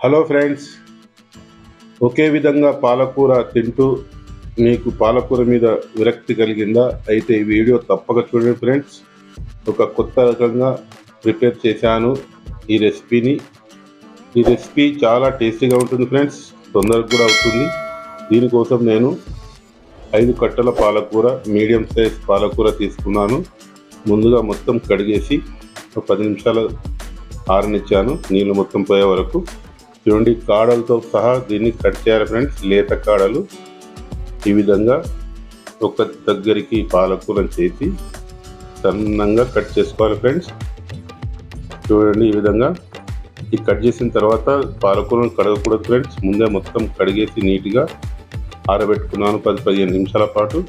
Hello friends ఒకే విధంగా పాలకూర తింటూ మీకు పాలకూర మీద విరక్తి కలిగిందా? అయితే ఈ వీడియో తప్పక చూడండి ఫ్రెండ్స్. ఒక కొత్త రకంగా ప్రిపేర్ చేశాను ఈ రెసిపీని. ఈ రెసిపీ చాలా టేస్టీగా ఉంటుంది ఫ్రెండ్స్ తొందరగా కూడా అవుతుంది. దీనికోసం నేను ఐదు కట్టల పాలకూర మీడియం సైజ్ పాలకూర తీసుకున్నాను. ముందుగా మొత్తం కడిగేసి ఒక పది నిమిషాలు ఆరనిచ్చాను. నీళ్ళు మొత్తం పోయే వరకు చూడండి కాడలతో సహా దీన్ని కట్ చేయాలి ఫ్రెండ్స్. లేత కాడలు ఈ విధంగా ఒక దగ్గరికి పాలకూరను చేసి సన్నంగా కట్ చేసుకోవాలి ఫ్రెండ్స్. చూడండి ఈ విధంగా. ఈ కట్ చేసిన తర్వాత పాలకూరను కడగకూడదు ఫ్రెండ్స్. ముందే మొత్తం కడిగేసి నీట్గా ఆరబెట్టుకున్నాను పది పదిహేను నిమిషాల పాటు.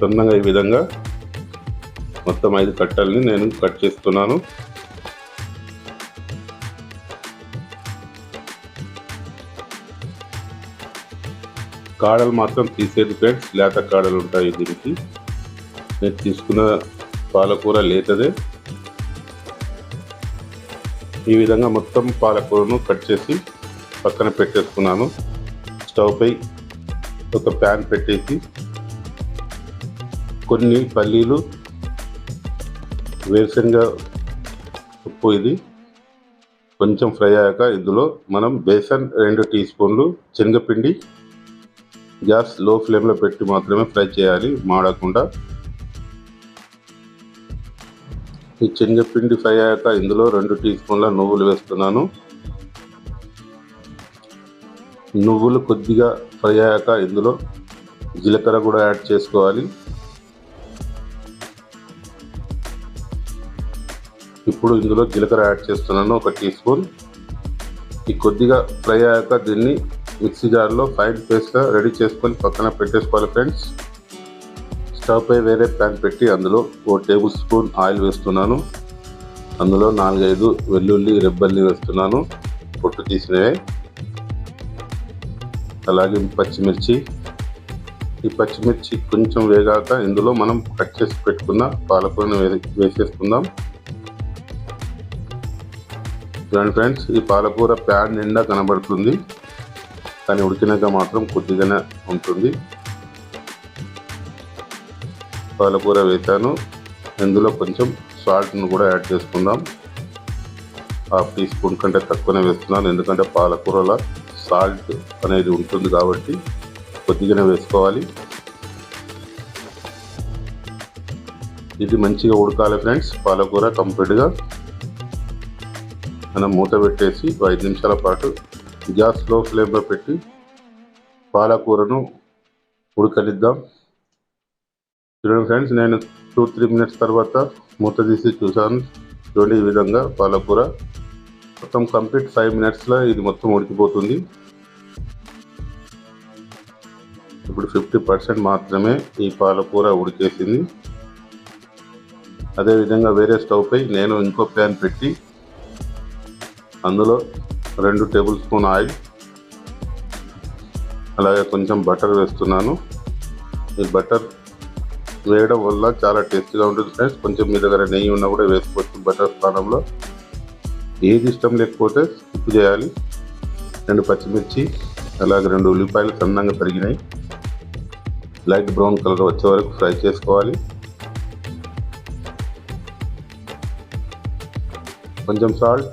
సన్నంగా ఈ విధంగా మొత్తం ఐదు కట్టల్ని నేను కట్ చేస్తున్నాను. కాడలు మాత్రం తీసేది ఫ్రెండ్స్. లేత కాడలు ఉంటాయి దీనికి. నేను తీసుకున్న పాలకూర లేతదే. ఈ విధంగా మొత్తం పాలకూరను కట్ చేసి పక్కన పెట్టేసుకున్నాను. స్టవ్పై ఒక ప్యాన్ పెట్టేసి కొన్ని పల్లీలు వేరుశనగ ఉప్పు ఇది కొంచెం ఫ్రై అయ్యాక ఇందులో మనం బేసన్ రెండు టీ స్పూన్లు శనగపిండి గ్యాస్లో ఫ్లేమ్లో పెట్టి మాత్రమే ఫ్రై చేయాలి మాడకుండా. ఈ శనగపిండి ఫ్రై అయ్యాక ఇందులో రెండు టీ స్పూన్ల నువ్వులు వేస్తున్నాను. నువ్వులు కొద్దిగా ఫ్రై అయ్యాక ఇందులో జీలకర్ర కూడా యాడ్ చేసుకోవాలి. ఇప్పుడు ఇందులో జీలకర్ర యాడ్ చేస్తున్నాను ఒక టీ స్పూన్. ఈ కొద్దిగా ఫ్రై అయ్యాక దీన్ని మిక్సీ జార్లో ఫైన్ పేస్ట్గా రెడీ చేసుకొని పక్కన పెట్టేసుకోవాలి ఫ్రెండ్స్. స్టవ్పై వేరే ప్యాన్ పెట్టి అందులో ఓ టేబుల్ స్పూన్ ఆయిల్ వేస్తున్నాను. అందులో నాలుగైదు వెల్లుల్లి రెబ్బల్ని వేస్తున్నాను. పొట్టు తీసినవే. అలాగే పచ్చిమిర్చి. ఈ పచ్చిమిర్చి కొంచెం వేగాక ఇందులో మనం కట్ చేసి పెట్టుకున్న పాలకూరను వేసేసుకుందాం. చూడండి ఫ్రెండ్స్ ఈ పాలకూర ప్యాన్ నిండా కనబడుతుంది. కానీ ఉడికినాక మాత్రం కొద్దిగానే ఉంటుంది. పాలకూర వేసాను. ఇందులో కొంచెం సాల్ట్ను కూడా యాడ్ చేసుకుందాం. హాఫ్ టీ స్పూన్ కంటే తక్కువనే వేస్తున్నాను. ఎందుకంటే పాలకూరలో సాల్ట్ అనేది ఉంటుంది కాబట్టి కొద్దిగానే వేసుకోవాలి. ఇది మంచిగా ఉడకాలి ఫ్రెండ్స్. పాలకూర కంప్లీట్గా మనం మూత పెట్టేసి ఐదు నిమిషాల పాటు గ్యాస్లో ఫ్లేమ్లో పెట్టి పాలకూరను ఉడకనిద్దాం. చూడండి ఫ్రెండ్స్ నేను టూ త్రీ మినిట్స్ తర్వాత మూత తీసి చూసాను చూడండి ఈ విధంగా పాలకూర మొత్తం కంప్లీట్ ఫైవ్ మినిట్స్లో ఇది మొత్తం ఉడికిపోతుంది. ఇప్పుడు ఫిఫ్టీ పర్సెంట్ మాత్రమే ఈ పాలకూర ఉడికేసింది. అదేవిధంగా వేరే స్టవ్పై నేను ఇంకో ప్యాన్ పెట్టి అందులో రెండు టేబుల్ స్పూన్ ఆయిల్ అలాగే కొంచెం బటర్ వేస్తున్నాను. ఈ బటర్ వేయడం వల్ల చాలా టేస్టీగా ఉంటుంది ఫ్రెండ్స్. కొంచెం మీ దగ్గర నెయ్యి ఉన్నా కూడా వేసుకోవచ్చు బటర్ స్థానంలో. ఏది ఇష్టం లేకపోతే స్కిప్ చేయాలి. రెండు పచ్చిమిర్చి అలాగే రెండు ఉల్లిపాయలు సన్నంగా తరిగినాయి. లైట్ బ్రౌన్ కలర్ వచ్చే వరకు ఫ్రై చేసుకోవాలి. కొంచెం సాల్ట్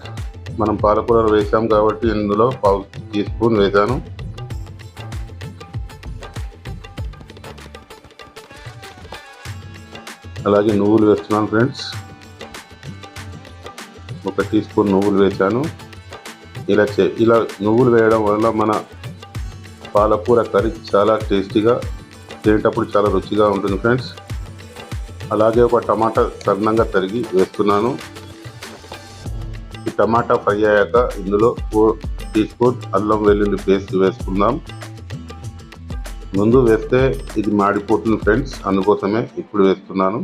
మనం పాలకూర వేసాం కాబట్టి ఇందులో పావు టీ స్పూన్ వేసాను అలాగే నువ్వులు వేస్తున్నాను ఫ్రెండ్స్. ఒక టీ స్పూన్ నువ్వులు వేసాను ఇలా చే ఇలా నువ్వులు వేయడం వల్ల మన పాలకూర కర్రీ చాలా టేస్టీగా తినేటప్పుడు చాలా రుచిగా ఉంటుంది ఫ్రెండ్స్. అలాగే ఒక టమాటా సన్నంగా తరిగి వేస్తున్నాను. టమాటా ఫ్రై అయ్యాక ఇందులో ఫోర్ టీ స్పూన్ అల్లం వెల్లుల్లి పేస్ట్ వేసుకుందాం. ముందు వేస్తే ఇది మాడిపోతుంది ఫ్రెండ్స్ అందుకోసమే ఇప్పుడు వేస్తున్నాను.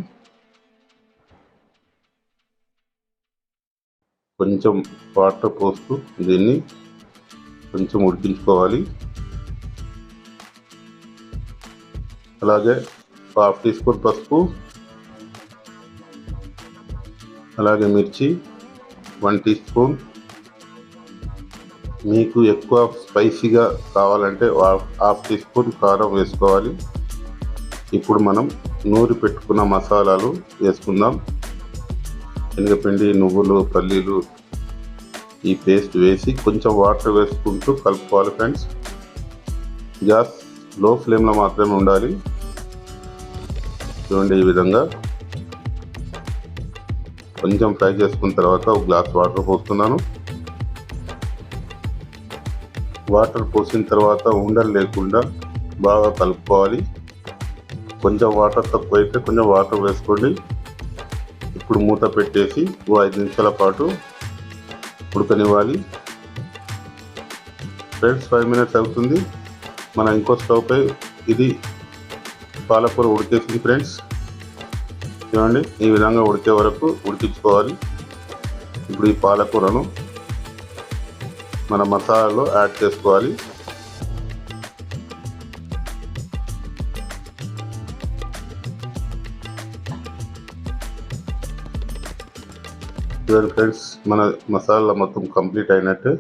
కొంచెం వాటర్ పోస్తూ దీన్ని కొంచెం ఉడికించుకోవాలి. అలాగే హాఫ్ టీ స్పూన్ పసుపు అలాగే మిర్చి వన్ టీ స్పూన్. మీకు ఎక్కువ స్పైసీగా కావాలంటే హాఫ్ టీ స్పూన్ కారం వేసుకోవాలి. ఇప్పుడు మనం నూరి పెట్టుకున్న మసాలాలు వేసుకుందాం. శనగపిండి నువ్వులు పల్లీలు ఈ పేస్ట్ వేసి కొంచెం వాటర్ వేసుకుంటూ కలుపుకోవాలి ఫ్రెండ్స్. గ్యాస్లో ఫ్లేమ్లో మాత్రమే ఉండాలి. చూడండి ఈ విధంగా. కొంచెం ఫ్రై చేసుకున్న తర్వాత ఒక గ్లాస్ వాటర్ పోస్తున్నాను. వాటర్ పోసిన తర్వాత ఉండలు లేకుండా బాగా కలుపుకోవాలి. కొంచెం వాటర్ తక్కువ అయితే కొంచెం వాటర్ వేసుకోండి. ఇప్పుడు మూత పెట్టేసి ఓ ఐదు నిమిషాల పాటు ఉడకనివ్వాలి. ఫ్రెండ్స్ ఫైవ్ మినిట్స్ అవుతుంది. మన ఇంకో స్టవ్పై ఇది పాలకూర ఉడికేసింది ఫ్రెండ్స్. చూడండి. ఈ విధంగా ఉడికే వరకు ఉడికించుకోవాలి. ఇప్పుడు ఈ పాలకూరను మన మసాలాలో యాడ్ చేసుకోవాలి. చూడండి ఫ్రెండ్స్ మన మసాలా మొత్తం కంప్లీట్ అయినట్టు.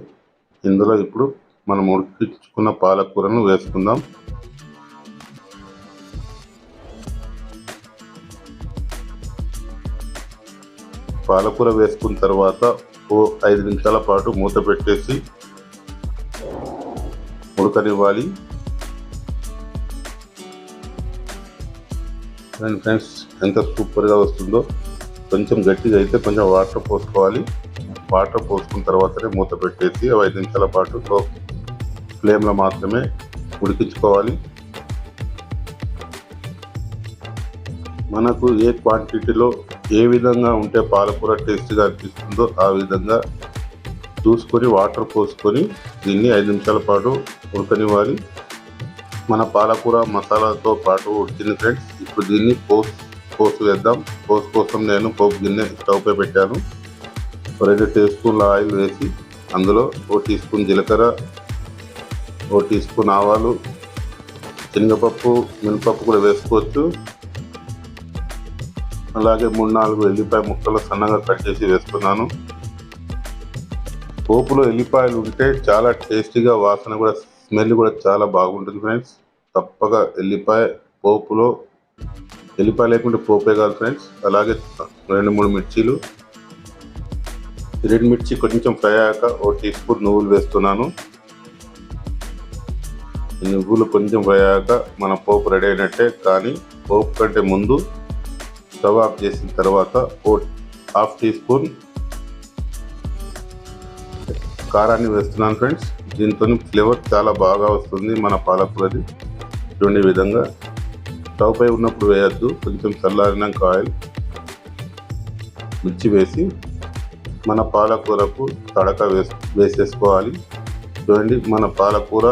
ఇందులో ఇప్పుడు మనం ఉడికించుకున్న పాలకూరను వేసుకుందాం. పాలకూర వేసుకున్న తర్వాత ఓ ఐదు నిమిషాల పాటు మూత పెట్టేసి ఉడకనివ్వాలి. అండ్ ఫ్రెండ్స్ ఎంత సూపర్గా వస్తుందో కొంచెం గట్టిగా అయితే కొంచెం వాటర్ పోసుకోవాలి. వాటర్ పోసుకున్న తర్వాతనే మూత పెట్టేసి ఐదు నిమిషాల పాటు ఫ్లేమ్లో మాత్రమే ఉడికించుకోవాలి. మనకు ఏ క్వాంటిటీలో ఏ విధంగా ఉంటే పాలకూర టేస్ట్గా అనిపిస్తుందో ఆ విధంగా చూసుకొని వాటర్ పోసుకొని దీన్ని ఐదు నిమిషాల పాటు ఉడకనివ్వాలి. మన పాలకూర మసాలాతో పాటు ఉడికింది ఫ్రెండ్స్. ఇప్పుడు దీన్ని పోస్ పోసు వేద్దాం. పోసు కోసం నేను పోపు గిన్నె స్టవ్ పై పెట్టాను. రెండు టీ స్పూన్ల ఆయిల్ వేసి అందులో ఓ టీ స్పూన్ జీలకర్ర ఓ టీ స్పూన్ ఆవాలు శనగపప్పు మినపప్పు కూడా వేసుకోవచ్చు. అలాగే మూడు నాలుగు ఎల్లిపాయ ముక్కలు సన్నగా కట్ చేసి వేసుకున్నాను. పోపులో ఎల్లిపాయలు ఉంటే చాలా టేస్టీగా వాసన కూడా స్మెల్ కూడా చాలా బాగుంటుంది ఫ్రెండ్స్. తప్పక ఎల్లిపాయ పోపులో ఎల్లిపాయ లేకుంటే పోపే కాదు ఫ్రెండ్స్. అలాగే రెండు మూడు మిర్చీలు. రెండు మిర్చి కొంచెం ఫ్రై అయ్యాక ఒక టీ స్పూన్ నువ్వులు వేస్తున్నాను. ఈ నువ్వులు కొంచెం ఫ్రై అయ్యాక మన పోపు రెడీ అయినట్టే కానీ పోపు కంటే ముందు స్టవ్ ఆఫ్ చేసిన తర్వాత ఓ హాఫ్ టీ స్పూన్ కారాన్ని వేస్తున్నాను ఫ్రెండ్స్. దీంతో ఫ్లేవర్ చాలా బాగా వస్తుంది మన పాలకూరది. చూడండి విధంగా. స్టవ్ పై ఉన్నప్పుడు వేయద్దు. కొంచెం చల్లారినాక ఆయిల్ మిర్చి వేసి మన పాలకూరకు తడక వేసు వేసేసుకోవాలి. చూడండి మన పాలకూర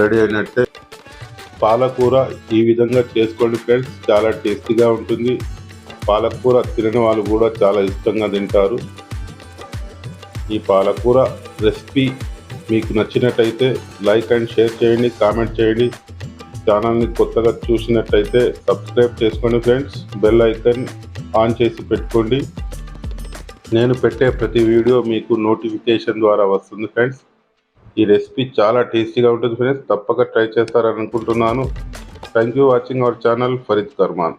రెడీ అయినట్టే. పాలకూర ఈ విధంగా చేసుకోండి ఫ్రెండ్స్. చాలా టేస్టీగా ఉంటుంది. పాలకూర తినని వాళ్ళు కూడా చాలా ఇష్టంగా తింటారు. ఈ పాలకూర రెసిపీ మీకు నచ్చినట్టయితే లైక్ అండ్ షేర్ చేయండి కామెంట్ చేయండి. ఛానల్ని కొత్తగా చూసినట్టయితే సబ్స్క్రైబ్ చేసుకోండి ఫ్రెండ్స్. బెల్ ఐకన్ ఆన్ చేసి పెట్టుకోండి. నేను పెట్టే ప్రతి వీడియో మీకు నోటిఫికేషన్ ద్వారా వస్తుంది ఫ్రెండ్స్. ఈ రెసిపీ చాలా టేస్టీగా ఉంటుంది ఫ్రెండ్స్. తప్పక ట్రై చేస్తారని అనుకుంటున్నాను. Thank you watching our channel Fareed Karman.